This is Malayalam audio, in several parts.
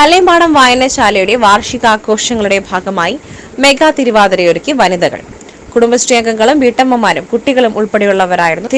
കല്ലേമ്പാടം വായനശാലയുടെ വാർഷികാഘോഷങ്ങളുടെ ഭാഗമായി മെഗാ തിരുവാതിരയൊരുക്കി വനിതകൾ. കുടുംബശ്രീ അംഗങ്ങളും വീട്ടമ്മമാരും കുട്ടികളും ഉൾപ്പെടെയുള്ളവരായിരുന്നു.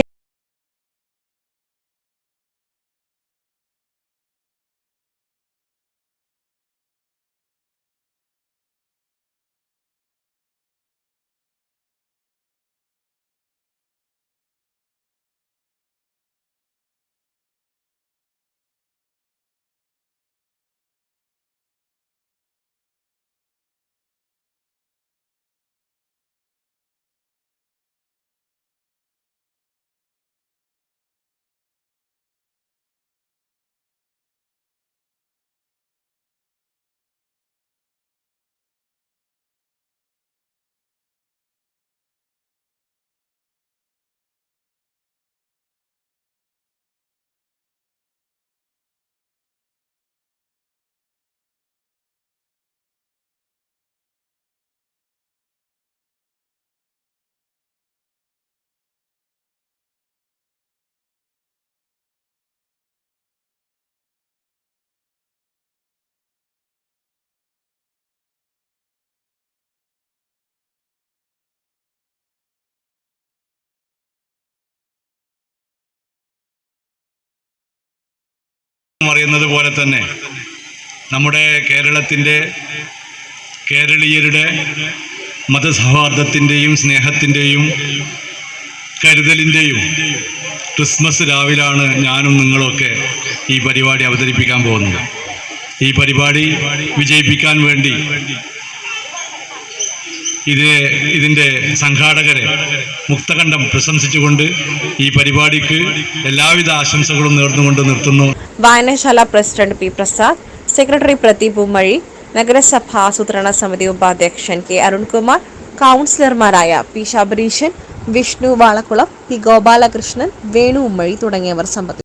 അറിയുന്നത് പോലെ തന്നെ നമ്മുടെ കേരളത്തിന്റെ കേരളീയരുടെ മതസൗഹാർദ്ദത്തിന്റെയും സ്നേഹത്തിന്റെയും കരുതലിന്റെയും ക്രിസ്മസ് രാവിലാണ് ഞാനും നിങ്ങളൊക്കെ ഈ പരിപാടി അവതരിപ്പിക്കാൻ പോകുന്നത്. ഈ പരിപാടി വിജയിപ്പിക്കാൻ വേണ്ടി ഇത് ഇതിന്റെ സംഘാടകരെ മുക്തകണ്ഠം പ്രശംസിച്ചുകൊണ്ട് ഈ പരിപാടിക്ക് എല്ലാവിധ ആശംസകളും നേർന്നുകൊണ്ട് നിർത്തുന്നു. വായനശാല president P Prasad secretary Pradeep Ummazhi നഗരസഭ ആസൂത്രണ സമിതി ഉപാധ്യക്ഷൻ കെ അരുൺകുമാർ കൗൺസിലർമാരായ പി ശബരീശൻ വിഷ്ണു വാളക്കുളം പി ഗോപാലകൃഷ്ണൻ വേണു ഉമ്മഴി തുടങ്ങിയവർ സംബന്ധിച്ചു.